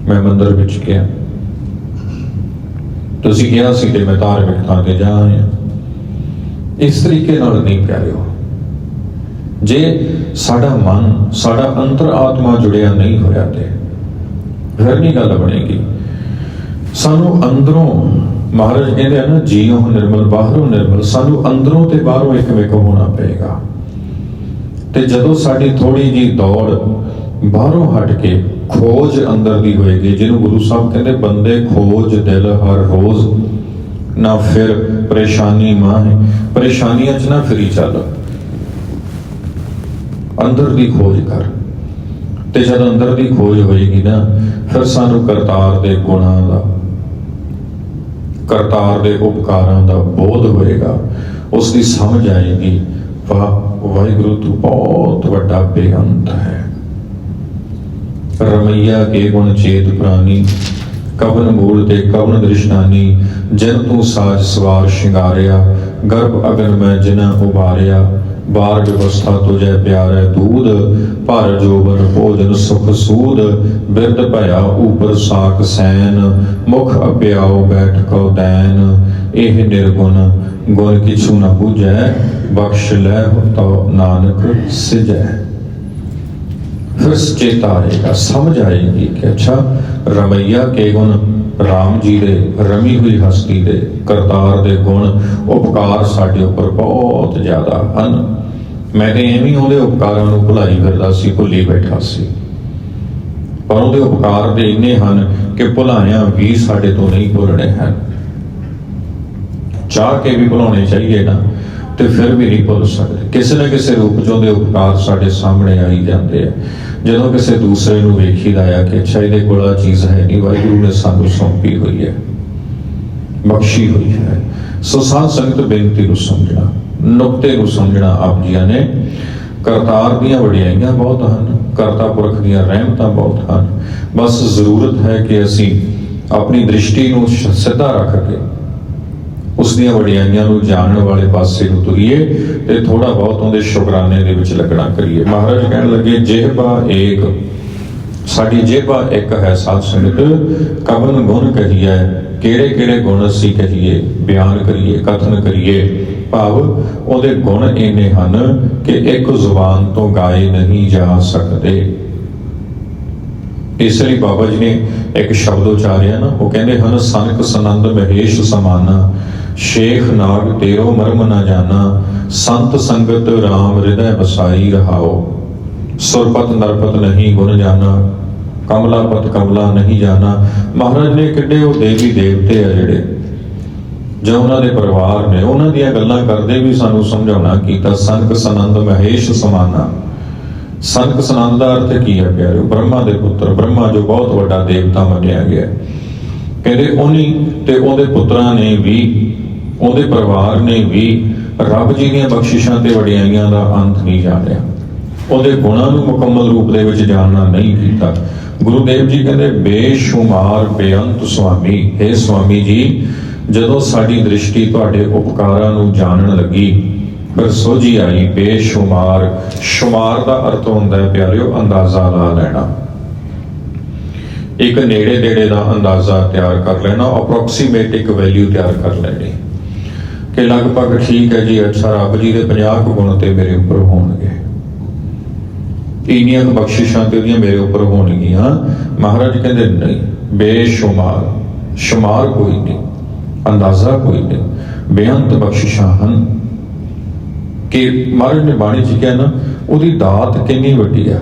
ਮੈਂ ਮੰਦਰ ਵਿੱਚ ਗਿਆ। ਤੁਸੀਂ ਕਿਹਾ ਸੀ ਕਿ ਮੈਂ ਧਾਰਮਿਕ ਥਾਂ ਤੇ ਜਾ ਆਇਆ। ਇਸ ਤਰੀਕੇ ਨਾਲ ਨਹੀਂ ਪਿਆਰਿਓ। ਜੇ ਸਾਡਾ ਮਨ, ਸਾਡਾ ਅੰਤਰ ਆਤਮਾ ਜੁੜਿਆ ਨਹੀਂ ਹੋਇਆ ਤੇ ਫਿਰ ਗੱਲ ਬਣੇਗੀ। ਸਾਨੂੰ ਅੰਦਰੋਂ, ਮਹਾਰਾਜ ਕਹਿੰਦੇ ਆ ਨਾ, ਜੀਉ ਨਿਰਮਲ, ਬਾਹਰੋਂ ਨਿਰਮਲ, ਸਾਨੂੰ ਅੰਦਰੋਂ ਤੇ ਬਾਹਰੋਂ ਇੱਕ ਮਿਕ ਹੋਣਾ ਪਏਗਾ। ਤੇ ਜਦੋਂ ਸਾਡੀ ਥੋੜੀ ਜੀ ਦੌੜ ਬਾਹਰੋਂ ਹਟ ਕੇ ਖੋਜ ਅੰਦਰ ਦੀ ਹੋਏਗੀ, ਜਿਹਨੂੰ ਗੁਰੂ ਸਾਹਿਬ ਕਹਿੰਦੇ, ਬੰਦੇ ਖੋਜ ਦਿਲ ਹਰ ਰੋਜ਼, ਨਾ ਫਿਰ ਪਰੇਸ਼ਾਨੀ ਮਾਹੇ। ਪਰੇਸ਼ਾਨੀਆਂ 'ਚ ਨਾ ਫਿਰੀ ਚੱਲ। ਅੰਦਰ ਦੀ ਖੋਜ ਕਰ। ਤੇ ਜਦ ਅੰਦਰ ਦੀ ਖੋਜ ਹੋਏਗੀ ਨਾ, ਫਿਰ ਸਾਨੂੰ ਕਰਤਾਰ ਦੇ ਗੁਣਾਂ ਦਾ, ਕਰਤਾਰ ਦੇ ਉਪਕਾਰਾਂ ਦਾ ਬੋਧ ਹੋਏਗਾ। ਉਸ ਦੀ ਸਮਝ ਆਏਗੀ, ਵਾਹ, ਵਾਹਿਗੁਰੂ ਤੂੰ ਬਹੁਤ ਵੱਡਾ ਬੇਅੰਤ ਹੈ। ਰਮਈਆ ਕੇ ਗੁਣ ਚੇਤ ਪ੍ਰਾਨੀ, ਕਵਨ ਮੂਲ ਤੇ ਕਵਨ ਦ੍ਰਿਸ਼ਨਾਨੀ, ਜਿਨ ਤੂੰ ਸਾਜ ਸਵਾਰ ਸ਼ਿੰਗਾਰਿਆ, ਗਰਭ ਅਗਨ ਮੈਂ ਜਿਨਾ ਉਭਾਰਿਆ ਬਾਰ ਵਿਵਸਥਾ ਤੁਝੇ ਪਿਆਰੇ ਦੂਧ, ਭਰ ਜੋਬਨ ਭੋਜਨ ਸੁਖ ਸੂਦ, ਬਿਰਧ ਭਇਆ ਉਪਰ ਸਾਕ ਸੈਨ, ਮੁਖ ਅਪਿਆਓ ਬੈਠ ਕੋ ਦੈਨ। ਇਹ ਨਿਰਗੁਣ ਗੁਣ ਕਿਛੂ ਨ ਬੁਝੈ, ਬਖਸ਼ ਲੈ ਤੋ ਨਾਨਕ ਸਿਜੈ। ਫਿਰ ਚੇਤਾ ਆਏਗਾ ਸਮਝ ਆਏਗੀ ਕਿ ਅੱਛਾ, ਰਮਈਆ ਕੇ ਗੁਣ। ਰਾਮ ਜੀ ਦੇ, ਰਮੀ ਹੋਈ ਹਸਤੀ ਦੇ, ਕਰਤਾਰ ਦੇ ਗੁਣ ਉਪਕਾਰ ਸਾਡੇ ਉੱਪਰ ਬਹੁਤ ਜ਼ਿਆਦਾ ਹਨ। ਮੈਂ ਤੇ ਐਵੇਂ ਉਹਦੇ ਉਪਕਾਰਾਂ ਨੂੰ ਭੁਲਾਈ ਫਿਰਦਾ ਸੀ, ਭੁੱਲੀ ਬੈਠਾ ਸੀ। ਪਰ ਉਹਦੇ ਉਪਕਾਰ ਦੇ ਇੰਨੇ ਹਨ ਕਿ ਭੁਲਾਇਆ ਵੀ ਸਾਡੇ ਤੋਂ ਨਹੀਂ ਭੁੱਲਣੇ ਹਨ। ਚਾਹ ਕੇ ਵੀ ਭੁਲਾਉਣੇ ਚਾਹੀਏ ਨਾ, ਤੇ ਫਿਰ ਵੀ ਨਹੀਂ ਭੁੱਲ ਸਕਦੇ। ਕਿਸੇ ਨਾ ਕਿਸੇ ਰੂਪ 'ਚ ਉਹਦੇ ਉਪਕਾਰ ਸਾਡੇ ਸਾਹਮਣੇ ਆਈ ਜਾਂਦੇ ਆ। ਜਦੋਂ ਕਿਸੇ ਦੂਸਰੇ ਨੂੰ ਵੇਖੀਦਾ ਆ ਕਿ ਅੱਛਾ, ਇਹਦੇ ਕੋਲ ਆ ਚੀਜ਼ ਹੈ ਨਹੀਂ, ਵਾਹਿਗੁਰੂ ਨੇ ਸਾਨੂੰ ਸੌਂਪੀ ਹੋਈ ਹੈ, ਬਖਸ਼ੀ ਹੋਈ ਹੈ। ਸੋ ਸਾਧ ਸੰਗਤ ਬੇਨਤੀ ਨੂੰ ਸਮਝਣਾ, ਨੁਕਤੇ ਨੂੰ ਸਮਝਣਾ ਆਪ ਜੀਆਂ ਨੇ। ਕਰਤਾਰ ਦੀਆਂ ਵਡਿਆਈਆਂ ਬਹੁਤ ਹਨ, ਕਰਤਾ ਪੁਰਖ ਦੀਆਂ ਰਹਿਮਤਾਂ ਬਹੁਤ ਹਨ। ਬਸ ਜ਼ਰੂਰਤ ਹੈ ਕਿ ਅਸੀਂ ਆਪਣੀ ਦ੍ਰਿਸ਼ਟੀ ਨੂੰ ਸਿੱਧਾ ਰੱਖ ਕੇ ਉਸ ਦੀਆਂ ਵਡਿਆਈਆਂ ਨੂੰ ਜਾਣਨ ਵਾਲੇ ਪਾਸੇ ਨੂੰ ਤੁਰੀਏ ਤੇ ਥੋੜਾ ਬਹੁਤ ਉਹਦੇ ਸ਼ੁਕਰਾਨੇ ਦੇ ਵਿੱਚ ਲੱਗਣਾ ਕਰੀਏ। ਮਹਾਰਾਜ ਕਹਿਣ ਲੱਗੇ, ਜਿਹਬਾ ਏਕ, ਸਾਡੀ ਜੇਬਾ ਇੱਕ ਹੈ ਸਾਧ ਸੰਗਤ। ਕਵਨ ਗੁਣ ਕਹੀਏ ਕਿਹੜੇ ਕਿਹੜੇ ਗੁਣ ਅਸੀਂ ਕਹੀਏ? ਬਿਆਨ ਕਰੀਏ, ਕਥਨ ਕਰੀਏ। ਭਾਵ ਉਹਦੇ ਗੁਣ ਇੰਨੇ ਹਨ ਕਿ ਇੱਕ ਜ਼ੁਬਾਨ ਤੋਂ ਗਾਏ ਨਹੀਂ ਜਾ ਸਕਦੇ। ਇਸ ਲਈ ਬਾਬਾ ਜੀ ਨੇ ਇੱਕ ਸ਼ਬਦ ਉਚਾਰਿਆ ਨਾ, ਉਹ ਕਹਿੰਦੇ ਹਨ, ਸਨਕ ਸਨੰਦ ਮਹੇਸ਼ ਸਮਾਨਾ। ਸ਼ੇਖ ਨਾਗ ਤੇਰੋ ਮਰਮ ਨਾ ਜਾਣਾ, ਸੰਤ ਸੰਗਤ RAM ਹਿਰਦੈ ਵਸਾਈ ਰਹਾਓ। ਸੁਰਪਤ ਨਰਪਤ ਨਹੀਂ ਗੁਣ ਜਾਣਾ ਕਮਲਾਪਤ ਕਮਲਾ ਨਹੀਂ ਜਾਣਾ। ਮਹਾਰਾਜ ਨੇ ਕਿੱਡੇ ਉਹ ਦੇਵੀ ਦੇਵਤੇ ਆ ਜਿਹੜੇ, ਜੋ ਉਹਨਾਂ ਦੇ ਪਰਿਵਾਰ ਨੇ, ਉਹਨਾਂ ਦੀਆਂ ਗੱਲਾਂ ਕਰਦੇ ਵੀ ਸਾਨੂੰ ਸਮਝਾਉਣਾ ਕੀਤਾ ਸੰਕ ਸਨੰਦ ਮਹੇਸ਼ ਸਮਾਨਾ। ਸੰਕ ਸਨੰਦ ਦਾ ਅਰਥ ਕੀ ਹੈ ਪਿਆਰਿਓ ਬ੍ਰਹਮਾ ਦੇ ਪੁੱਤਰ, ਬ੍ਰਹਮਾ ਜੋ ਬਹੁਤ ਵੱਡਾ ਦੇਵਤਾ ਮੰਨਿਆ ਗਿਆ। ਕਹਿੰਦੇ ਉਹਨੀ ਤੇ ਉਹਦੇ ਪੁੱਤਰਾਂ ਨੇ ਵੀ ਉਹਦੇ ਪਰਿਵਾਰ ਨੇ ਵੀ ਰੱਬ ਜੀ ਦੀਆਂ ਬਖਸ਼ਿਸ਼ਾਂ ਤੇ ਵਡਿਆਈਆਂ ਦਾ ਅੰਤ ਨਹੀਂ ਜਾਣਿਆ। ਉਹਦੇ ਗੁਣਾਂ ਨੂੰ ਮੁਕੰਮਲ ਰੂਪ ਦੇ ਵਿੱਚ ਜਾਣਨਾ ਨਹੀਂ ਕੀਤਾ। ਗੁਰੂ ਦੇਵ ਜੀ ਕਹਿੰਦੇ, ਬੇਸ਼ੁਮਾਰ ਬੇਅੰਤ ਸੁਆਮੀ हे ਸੁਆਮੀ ਜੀ, ਜਦੋਂ ਸਾਡੀ ਦ੍ਰਿਸ਼ਟੀ ਤੁਹਾਡੇ ਉਪਕਾਰਾਂ ਨੂੰ ਜਾਣਨ ਲੱਗੀ, ਫਿਰ ਸੋਝੀ ਆਈ, ਬੇਸ਼ੁਮਾਰ, ਸ਼ੁਮਾਰ ਦਾ ਅਰਥ ਹੁੰਦਾ ਹੈ, ਪਿਆਰਿਓ, ਅੰਦਾਜ਼ਾ ਲਾ ਲੈਣਾ। ਇੱਕ ਨੇੜੇ ਦੇੜੇ ਦਾ ਅੰਦਾਜ਼ਾ ਤਿਆਰ ਕਰ ਲੈਣਾ ਅਪਰੋਕਸੀਮੇਟ ਇੱਕ ਵੈਲਿਊ ਤਿਆਰ ਕਰ ਲੈਣੀ। ਕਿ ਲਗਭਗ ਠੀਕ ਹੈ ਜੀ ਅੱਛਾ ਆਪ ਜੀ ਦੇ 50 ਕੁ ਗੁਣ ਤੇ ਮੇਰੇ ਉੱਪਰ ਹੋਣਗੇ। ਇੰਨੀਆਂ ਬਖਸ਼ਿਸ਼ਾਂ ਤੇ ਉਹਦੀਆਂ ਮੇਰੇ ਉੱਪਰ ਹੋਣਗੀਆਂ। ਮਹਾਰਾਜ ਕਹਿੰਦੇ, ਨਹੀਂ, ਬੇਸ਼ੁਮਾਰ, ਸ਼ੁਮਾਰ ਕੋਈ ਨਹੀਂ, ਅੰਦਾਜ਼ਾ ਕੋਈ ਨਹੀਂ, ਬੇਅੰਤ ਬਖਸ਼ਿਸ਼ਾਂ ਹਨ। ਕਿ ਮਹਾਰਾਜ ਨੇ ਬਾਣੀ ਚ ਕਿਹਾ ਨਾ, ਉਹਦੀ ਦਾਤ ਕਿੰਨੀ ਵੱਡੀ ਆ।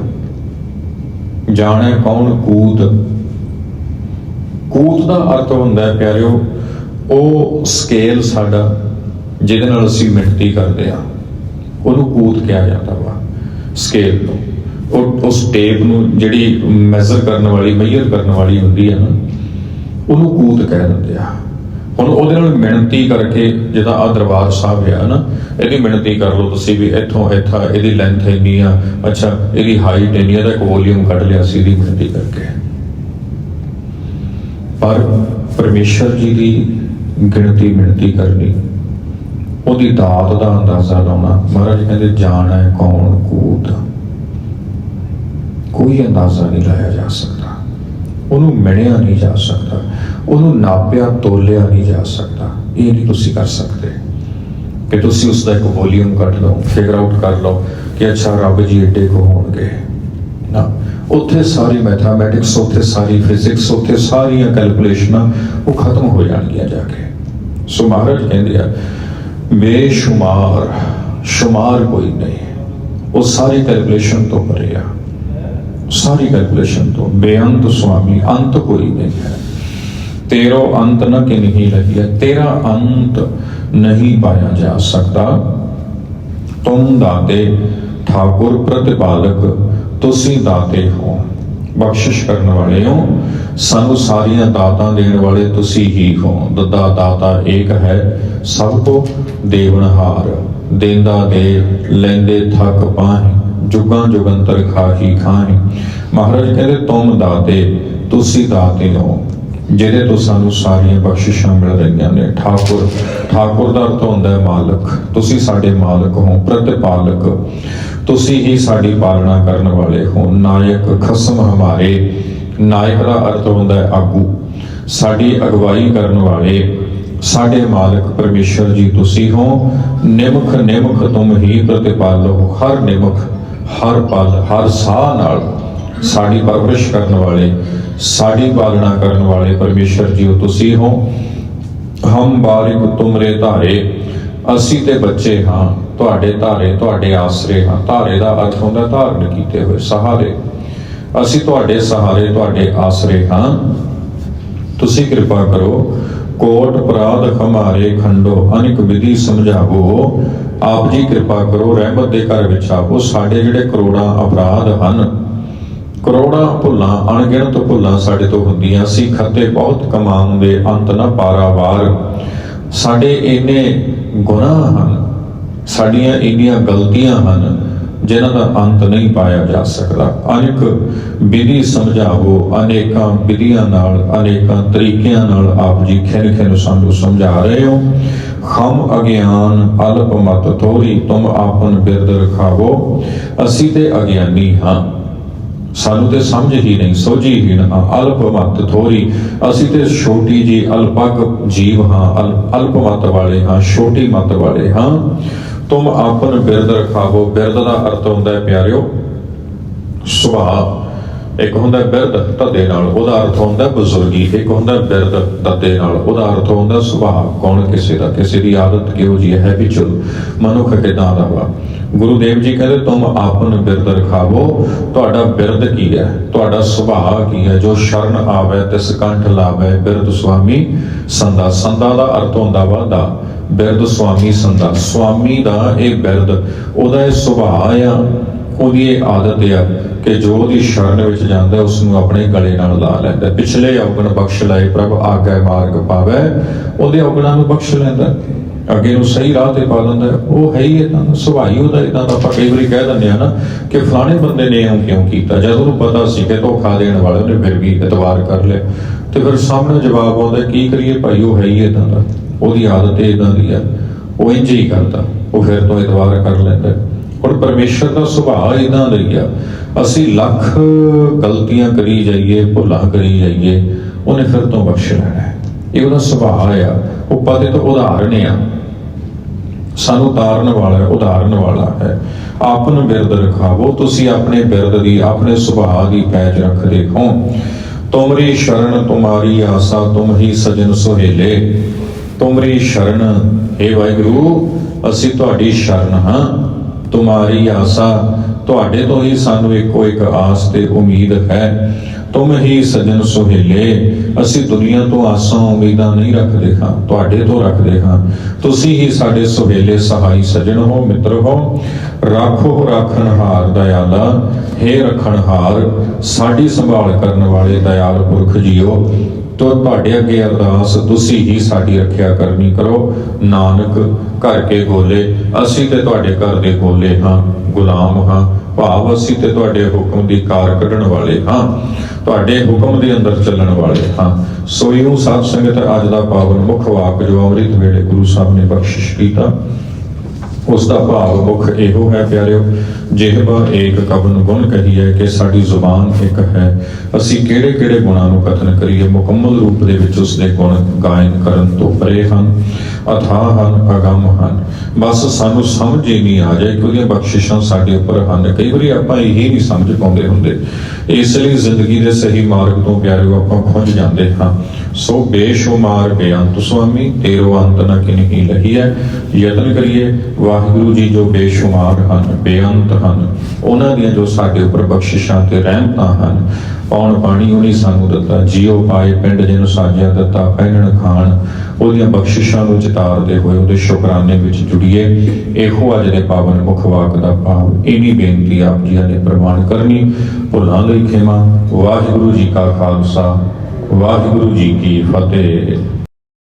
ਜਾਣੇ ਕੌਣ ਕੂਦ ਕੂਦ ਦਾ ਅਰਥ ਹੁੰਦਾ ਹੈ, ਪਿਆਰਿਓ, ਉਹ ਸਕੇਲ ਸਾਡਾ ਜਿਹਦੇ ਨਾਲ ਅਸੀਂ ਮਿਣਤੀ ਕਰਦੇ ਆ ਉਹਨੂੰ ਕੂਤ ਕਿਹਾ ਜਾਂਦਾ ਵਾ ਸਕੇਲ ਨੂੰ। ਉਹ, ਉਸ ਟੇਪ ਨੂੰ ਜਿਹੜੀ ਮੈਜ਼ਰ ਕਰਨ ਵਾਲੀ ਮੇਜ਼ਰ ਕਰਨ ਵਾਲੀ ਹੁੰਦੀ ਹੈ ਨਾ, ਉਹਨੂੰ ਕੂਤ ਕਹਿ ਦਿੰਦੇ ਆ। ਹੁਣ ਉਹਦੇ ਨਾਲ ਮਿਣਤੀ ਕਰਕੇ ਜਿਹਦਾ ਆ ਦਰਬਾਰ ਸਾਹਿਬ ਆ ਨਾ, ਇਹਦੀ ਮਿਣਤੀ ਕਰ ਲਓ ਤੁਸੀਂ ਵੀ, ਇੱਥੋਂ ਇੱਥਾ, ਇਹਦੀ ਲੈਂਥ ਇੰਨੀ ਆ, ਅੱਛਾ, ਇਹਦੀ ਹਾਈਟ ਇੰਨੀ ਆ ਦਾ ਇੱਕ ਵੋਲਿਊਮ ਕੱਢ ਲਿਆ ਸੀ ਇਹਦੀ ਮਿਣਤੀ ਕਰਕੇ। ਪਰ ਪਰਮੇਸ਼ਰ ਜੀ ਦੀ ਗਿਣਤੀ ਮਿਣਤੀ ਕਰਨੀ ਉਹਦੀ ਦਾਤ ਦਾ ਅੰਦਾਜ਼ਾ ਲਾਉਣਾ। ਮਹਾਰਾਜ ਕਹਿੰਦੇ, ਜਾਣ ਹੈ ਕੌਣ ਕੂਤ? ਕੋਈ ਅੰਦਾਜ਼ਾ ਨਹੀਂ ਲਾਇਆ ਜਾ ਸਕਦਾ। ਉਹਨੂੰ ਮਿਣਿਆ ਨਹੀਂ ਜਾ ਸਕਦਾ। ਉਹਨੂੰ ਨਾਪਿਆ, ਤੋਲਿਆ ਨਹੀਂ ਜਾ ਸਕਦਾ। ਇਹ ਨਹੀਂ ਤੁਸੀਂ ਕਰ ਸਕਦੇ। ਕਿ ਤੁਸੀਂ ਉਸ ਦਾ ਇੱਕ ਵੋਲਿਊਮ ਕੱਢ ਲਓ ਫਿਗਰ ਆਊਟ ਕਰ ਲਓ ਕਿ ਅੱਛਾ, ਰੱਬ ਜੀ ਏਡੇ ਕੋ ਹੋਣਗੇ। ਨਾ, ਉੱਥੇ ਸਾਰੀ ਮੈਥਮੈਟਿਕਸ ਉੱਥੇ ਸਾਰੀ ਫਿਜ਼ਿਕਸ ਉੱਥੇ ਸਾਰੀਆਂ ਕੈਲਕੂਲੇਸ਼ਨਾਂ ਉਹ ਖਤਮ ਹੋ ਜਾਣਗੀਆਂ ਜਾ ਕੇ। ਸੋ ਮਹਾਰਾਜ ਕਹਿੰਦੇ ਆ ਬੇਸ਼ੁਮਾਰ, ਸ਼ੁਮਾਰ ਕੋਈ ਨਹੀਂ। ਉਹ ਸਾਰੀ ਕੈਲਕੂਲੇਸ਼ਨ ਤੋਂ ਪਰੇ ਆ। ਸਾਰੀ ਕੈਲਕੂਲੇਸ਼ਨ ਤੋਂ। ਬੇਅੰਤ ਸੁਆਮੀ, ਅੰਤ ਕੋਈ ਨਹੀਂ ਹੈ। ਤੇਰੋ ਅੰਤ ਨ ਕਿ ਨਹੀਂ ਲਗਿਆ ਤੇਰਾ ਅੰਤ ਨਹੀਂ ਪਾਇਆ ਜਾ ਸਕਦਾ। ਤੁਮ ਦਾਤੇ, ਠਾਕੁਰ ਪ੍ਰਤਿਪਾਲਕ, ਤੁਸੀਂ ਦਾਤੇ ਹੋ। ਬਖਸ਼ਿਸ਼ ਕਰਨ ਵਾਲੇ ਹੋ। ਸਾਨੂੰ ਸਾਰੀਆਂ ਦਾਤਾਂ ਦੇਣ ਵਾਲੇ ਤੁਸੀਂ ਹੀ ਹੋ। ਦਦਾ ਦਾਤਾ ਏਕ ਹੈ। ਸਭ ਕੋ ਦੇਵਨਹਾਰ ਦੇਂਦਾ ਦੇ, ਲੈਂਦੇ ਥੱਕ ਪਾਹੀ, ਜੁਗਾਂ ਜੁਗੰਤਰ ਖਾਹੀ ਖਾਹੀ। ਮਹਾਰਾਜ ਕਹਿੰਦੇ, ਤੁਮ ਦਾਤੇ, ਤੁਸੀਂ ਦਾਤੇ ਹੋ ਜਿਹਦੇ ਤੋਂ ਸਾਨੂੰ ਸਾਰੀਆਂ ਬਖਸ਼ਿਸ਼ਾਂ ਮਿਲ ਰਹੀਆਂ ਨੇ। ਠਾਕੁਰ ਠਾਕੁਰ ਦਾ ਅਰਥ ਹੁੰਦਾ ਹੈ ਮਾਲਕ। ਤੁਸੀਂ ਸਾਡੇ ਮਾਲਕ ਹੋ, ਪ੍ਰਤਿਪਾਲਕ। ਤੁਸੀਂ ਹੀ ਸਾਡੀ ਪਾਲਣਾ ਕਰਨ ਵਾਲੇ ਹੋ। ਨਾਇਕ ਖਸਮ ਹਮਾਰੇ। ਨਾਇਕ ਦਾ ਅਰਥ ਹੁੰਦਾ ਹੈ ਆਗੂ। ਸਾਡੀ ਅਗਵਾਈ ਕਰਨ ਵਾਲੇ ਸਾਡੇ ਮਾਲਕ ਪਰਮੇਸ਼ਰ ਜੀ ਤੁਸੀਂ ਹੋ। ਨਿਮਖ ਨਿਮਖ ਤੁਮ ਹੀ ਪ੍ਰਤਿਪਾਲੋ ਹਰ ਨਿਮਖ, ਹਰ ਪਲ, ਹਰ ਸਾਹ ਨਾਲ ਸਾਡੀ ਪਰਵਰਿਸ਼ ਕਰਨ ਵਾਲੇ, ਸਾਡੀ ਪਾਲਣਾ ਕਰਨ ਵਾਲੇ ਪਰਮੇਸ਼ਰ ਜੀ ਤੁਸੀਂ ਹੋ। ਹਮ ਬਾਰਿਕ ਤੁਮਰੇ ਧਾਰੇ, ਅਸੀਂ ਤੇ ਬੱਚੇ ਹਾਂ, ਤੁਹਾਡੇ ਧਾਰੇ, ਤੁਹਾਡੇ ਆਸਰੇ ਹਾਂ। ਧਾਰੇ ਦਾ ਅਰਥ ਹੁੰਦਾ ਧਾਰਨ ਕੀਤੇ ਹੋਏ ਸਹਾਰੇ। ਅਸੀਂ ਤੁਹਾਡੇ ਸਹਾਰੇ, ਤੁਹਾਡੇ ਆਸਰੇ ਹਾਂ। ਤੁਸੀਂ ਕਿਰਪਾ ਕਰੋ ਕੋਟ ਅਪਰਾਧ ਹਮਾਰੇ ਖੰਡੋ, ਅਨਿਕ ਵਿਧੀ ਸਮਝਾਵੋ। ਆਪ ਜੀ ਕਿਰਪਾ ਕਰੋ, ਰਹਿਮਤ ਦੇ ਘਰ ਵਿੱਚ ਆਵੋ ਸਾਡੇ ਜਿਹੜੇ ਕਰੋੜਾਂ ਅਪਰਾਧ ਹਨ, ਕਰੋੜਾਂ ਭੁੱਲਾਂ, ਅਣਗਿਣਤ ਭੁੱਲਾਂ ਸਾਡੇ ਤੋਂ ਹੁੰਦੀਆਂ ਸੀ, ਖੱਤੇ ਬਹੁਤ ਕਮਾਉਂਦੇ ਅੰਤ ਨਾ ਪਾਰਾਵਾਰ। ਸਾਡੇ ਇੰਨੇ ਗੁਨਾਹ ਹਨ, ਸਾਡੀਆਂ ਇੰਨੀਆਂ ਗਲਤੀਆਂ ਹਨ ਜਿਨ੍ਹਾਂ ਦਾ ਅੰਤ ਨਹੀਂ ਪਾਇਆ ਜਾ ਸਕਦਾ। ਅਨੇਕ ਵਿਧੀ ਸਮਝਾਵੋ ਅਨੇਕਾਂ ਵਿਧੀਆਂ ਨਾਲ, ਅਨੇਕਾਂ ਤਰੀਕਿਆਂ ਨਾਲ ਆਪ ਜੀ ਖਿਨ ਖਿਨ ਸਾਨੂੰ ਸਮਝਾ ਰਹੇ ਹੋ। ਖਮ ਅਗਿਆਨ ਅਲਪ ਮਤ ਥੋਰੀ ਤੁਮ ਆਪਨ ਬਿਰਦ ਰਖਾਵੋ। ਅਸੀਂ ਤੇ ਅਗਿਆਨੀ ਹਾਂ। ਸਾਨੂੰ ਤੇ ਸਮਝ ਹੀ ਨਹੀਂ, ਸੋਝੀ ਹੀ ਨਾ, ਅਲਪ ਮਤ ਥੋਰੀ ਅਸੀਂ ਤੇ ਛੋਟੀ ਜੀ ਅਲਪਕ ਜੀਵ ਹਾਂ ਅਲਪ ਮਤ ਵਾਲੇ ਹਾਂ, ਛੋਟੀ ਮਤ ਵਾਲੇ ਹਾਂ। ਤੁਮ ਆਪਨ ਬਿਰਦ ਰਖਾਵੋ। ਬਿਰਦ ਦਾ ਅਰਥ ਹੁੰਦਾ ਹੈ, ਪਿਆਰਿਓ, ਸੁਭਾਅ। ਇੱਕ ਹੁੰਦਾ ਹੈ ਬਿਰਦ ਤਦੇ ਨਾਲ। ਉਹਦਾ ਅਰਥ ਹੁੰਦਾ ਬਜ਼ੁਰਗੀ। ਇੱਕ ਹੁੰਦਾ ਬਿਰਦ ਤਦੇ ਨਾਲ। ਉਹਦਾ ਅਰਥ ਹੁੰਦਾ ਸੁਭਾਅ। ਕੌਣ ਕਿਸੇ ਦਾ? ਕਿਸੇ ਦੀ ਆਦਤ ਕਿਹੋ ਜੀ ਹੈ? ਵੀ ਵਿਚਲ ਮਨੁੱਖ ਕਿਦਾਂ ਦਾ ਵਾ? ਗੁਰੂਦੇਵ ਜੀ ਕਹਿੰਦੇ, ਤੁਮ ਆਪਨ ਬਿਰਦ ਰਖਾਵੋ। ਤੁਹਾਡਾ ਬਿਰਦ ਕੀ ਹੈ? ਤੁਹਾਡਾ ਸੁਭਾਅ ਕੀ ਹੈ? ਜੋ ਸ਼ਰਨ ਆਵੇ, ਤਿਸ ਕੰਠ ਲਾਵੇ ਬਿਰਦ ਸੁਆਮੀ ਸੰਦਾ ਸੰਦਾ ਦਾ ਅਰਥ ਹੁੰਦਾ ਵਾ ਬਿਰਦ ਸੁਆਮੀ ਸੰਦਾ ਸੁਆਮੀ ਦਾ ਇਹ ਬਿਰਦ ਉਹਦਾ ਇਹ ਸੁਭਾਅ ਆ ਉਹਦੀ ਇਹ ਆਦਤ ਆ ਕਿ ਜੋ ਉਹਦੀ ਸ਼ਰਨ ਵਿੱਚ ਜਾਂਦਾ ਹੈ, ਉਸ ਨੂੰ ਆਪਣੇ ਗਲੇ ਨਾਲ ਲਾ ਲੈਂਦਾ। ਪਿਛਲੇ ਔਗਣ ਬਖਸ਼ ਲਾਏ ਪ੍ਰਭ ਆਗੇ ਮਾਰਗ ਪਾਵੇ। ਉਹਦੇ ਔਗਣਾਂ ਨੂੰ ਬਖਸ਼ ਲੈਂਦਾ। ਅੱਗੇ ਨੂੰ ਸਹੀ ਰਾਹ ਤੇ ਪਾ ਦਿੰਦਾ ਉਹ ਹੈ ਹੀ ਇਦਾਂ ਦਾ ਸੁਭਾਅ ਉਹਦਾ ਇਦਾਂ ਦਾ। ਆਪਾਂ ਕਈ ਵਾਰੀ ਕਹਿ ਦਿੰਦੇ ਆ ਨਾ ਕਿ ਫਲਾਣੇ ਬੰਦੇ ਨੇ ਇਉਂ ਕਿਉਂ ਕੀਤਾ। ਜਦ ਉਹਨੂੰ ਪਤਾ ਸੀ ਕਿ ਧੋਖਾ ਦੇਣ ਵਾਲੇ ਉਹਨੇ ਫਿਰ ਵੀ ਇਤਵਾਰ ਕਰ ਲਿਆ। ਤੇ ਫਿਰ ਸਾਹਮਣੇ ਜਵਾਬ ਆਉਂਦਾ ਕੀ ਕਰੀਏ ਭਾਈ? ਉਹ ਹੈ ਹੀ ਇਦਾਂ ਦਾ। ਉਹਦੀ ਆਦਤ ਹੀ ਇਦਾਂ ਦੀ ਆ ਉਹ ਇੰਜ ਹੀ ਕਰਦਾ। ਉਹ ਫਿਰ ਤੋਂ ਇਤਵਾਰ ਕਰ ਲੈਂਦਾ ਹੈ। ਹੁਣ ਪਰਮੇਸ਼ਰ ਦਾ ਸੁਭਾਅ ਇਦਾਂ ਦਾ ਹੀ ਆ। ਅਸੀਂ ਲੱਖ ਗਲਤੀਆਂ ਕਰੀ ਜਾਈਏ ਭੁੱਲਾਂ ਕਰੀ ਜਾਈਏ ਉਹਨੇ ਫਿਰ ਤੋਂ ਬਖਸ਼ ਲੈਣਾ ਹੈ। ਇਹ ਉਹਦਾ ਸੁਭਾਅ ਆ। ਉਹ ਪਤੇ ਤੋਂ ਉਦਾਹਰਣ ਆ। ਸਾਨੂੰ ਤਾਰਨ ਵਾਲਾ ਹੈ, ਉਦਾਹਰਨ ਵਾਲਾ ਹੈ। ਆਪਨ ਬਿਰਦ ਰਖਾਵੋ। ਤੁਸੀਂ ਆਪਣੇ ਬਿਰਦ ਦੀ ਆਪਣੇ ਸੁਭਾਅ ਦੀ ਪੈਜ ਰੱਖਦੇ ਹੋ। ਤੁਮਰੀ ਸ਼ਰਨ ਤੁਮਾਰੀ ਆਸਾ ਤੁਮ ਹੀ ਸਜਣ ਸੁਹੇਲੇ। ਤੁਮਰੀ ਸ਼ਰਨ हे ਵਾਹਿਗੁਰੂ, ਅਸੀਂ ਤੁਹਾਡੀ ਸ਼ਰਨ ਹਾਂ। ਤੁਮਾਰੀ ਆਸਾ ਤੁਹਾਡੇ ਤੋਂ ਹੀ ਸਾਨੂੰ ਇੱਕੋ ਇੱਕ ਆਸ ਤੇ ਉਮੀਦ ਹੈ। ਤੁਮ ਹੀ ਸਜਣ ਸੁਹੇਲੇ, ਅਸੀਂ ਦੁਨੀਆ ਤੋਂ ਆਸਾਂ ਉਮੀਦਾਂ ਨਹੀਂ ਰੱਖਦੇ ਹਾਂ, ਤੁਹਾਡੇ ਤੋਂ ਰੱਖਦੇ ਹਾਂ। ਤੁਸੀਂ ਹੀ ਸਾਡੇ ਸੁਹੇਲੇ ਸਹਾਈ ਸਜਣ ਹੋ, ਮਿੱਤਰ ਹੋ। ਰਾਖੋ ਰਾਖਣਹਾਰ ਦਇਆਲਾ हे ਰਖਣਹਾਰ ਸਾਡੀ ਸੰਭਾਲ ਕਰਨ ਵਾਲੇ ਦਇਆਲ ਪੁਰਖ ਜੀਓ। ਤੋ ਤੁਹਾਡੇ ਅੱਗੇ ਅਰਦਾਸ, ਤੁਸੀਂ ਹੀ ਸਾਡੀ ਰੱਖਿਆ ਕਰਨੀ ਕਰੋ। ਨਾਨਕ, ਘਰ ਕੇ ਗੋਲੇ ਅਸੀਂ ਤੇ ਤੁਹਾਡੇ ਘਰ ਦੇ ਗੋਲੇ ਹਾਂ, ਗੁਲਾਮ ਹਾਂ। ਭਾਵ ਅਸੀਂ ਤੇ ਤੁਹਾਡੇ ਹੁਕਮ ਦੀ ਕਾਰ ਕੱਢਣ ਵਾਲੇ ਹਾਂ। ਤੁਹਾਡੇ ਹੁਕਮ ਦੇ ਅੰਦਰ ਚੱਲਣ ਵਾਲੇ ਹਾਂ। ਸੋ ਇਹੋ ਸਾਧ ਸੰਗਤ, ਅੱਜ ਦਾ ਪਾਵਨ ਮੁੱਖ ਵਾਕ, ਜੋ ਅੰਮ੍ਰਿਤ ਵੇਲੇ ਗੁਰੂ ਸਾਹਿਬ ਨੇ ਬਖਸ਼ਿਸ਼ ਕੀਤਾ। ਉਸ ਦਾ ਭਾਵ ਮੁੱਖ ਇਹੋ ਹੈ, ਪਿਆਰਿਓ, ਜਿਹਬਾ ਏਕ ਕਵਨ ਗੁਣ ਕਹੀਏ ਕਿ ਸਾਡੀ ਜ਼ੁਬਾਨ ਇੱਕ ਹੈ। ਅਸੀਂ ਕਿਹੜੇ ਕਿਹੜੇ ਗੁਣਾਂ ਨੂੰ ਕਥਨ ਕਰੀਏ, ਮੁਕੰਮਲ ਰੂਪ ਦੇ ਵਿੱਚ ਉਸ ਦੇ ਗੁਣ ਗਾਇਨ ਕਰਨ ਤੋਂ ਪਰੇ ਹਨ, ਅਥਾਹ ਹਨ, ਅਗੰਮ ਹਨ। ਬਸ ਸਾਨੂੰ ਸਮਝ ਹੀ ਨਹੀਂ ਆ ਜਾਏ ਕਿ ਉਹਦੀਆਂ ਬਖਸ਼ਿਸ਼ਾਂ ਸਾਡੇ ਉੱਪਰ ਹਨ। ਕਈ ਵਾਰੀ ਆਪਾਂ ਇਹ ਨਹੀਂ ਸਮਝ ਪਾਉਂਦੇ ਹੁੰਦੇ। ਇਸ ਲਈ ਜ਼ਿੰਦਗੀ ਦੇ ਸਹੀ ਮਾਰਗ ਤੋਂ, ਪਿਆਰਿਓ, ਆਪਾਂ ਖੁੰਝ ਜਾਂਦੇ ਹਾਂ। ਸੋ ਬੇਸ਼ੁਮਾਰ ਬੇਅੰਤ ਸੁਆਮੀ ਤੇਰੋ ਅੰਤ ਨ ਕਿਨਹੀ ਲਹੀ ਯਤਨ ਕਰੀਏ, ਵਾਹਿਗੁਰੂ ਜੀ ਜੋ ਬੇਸ਼ੁਮਾਰ ਹਨ, ਬੇਅੰਤ ਹਨ, ਉਹਨਾਂ ਦੀਆਂ ਜੋ ਸਾਡੇ ਉੱਪਰ ਬਖਸ਼ਿਸ਼ਾਂ ਤੇ ਰਹਿਮਤਾਂ ਹਨ ਪੌਣ ਪਾਣੀ ਉਹਨੇ ਸਾਨੂੰ ਦਿੱਤਾ ਜੀਉ ਪਾਏ ਪਿੰਡ ਜਿਹਨੂੰ ਸਾਜਿਆ ਦਿੱਤਾ, ਪਹਿਨਣ ਖਾਣ, ਉਹਦੀਆਂ ਬਖਸ਼ਿਸ਼ਾਂ ਨੂੰ ਚਿਤਾਰਦੇ ਹੋਏ ਉਹਦੇ ਸ਼ੁਕਰਾਨੇ ਵਿੱਚ ਜੁੜੀਏ। ਇਹੋ ਅੱਜ ਦੇ ਪਾਵਨ ਮੁਖ ਵਾਕ ਦਾ ਭਾਵ, ਇਨੀ ਬੇਨਤੀ ਆਪ ਜੀ ਨੇ ਪ੍ਰਮਾਣ ਕਰਨੀ। ਭੁੱਲਾਂ ਲਈ ਖਿਮਾ, ਵਾਹਿਗੁਰੂ ਜੀ ਕਾ ਖਾਲਸਾ। ਵਾਹਿਗੁਰੂ ਜੀ ਕੀ ਫਤਿਹ।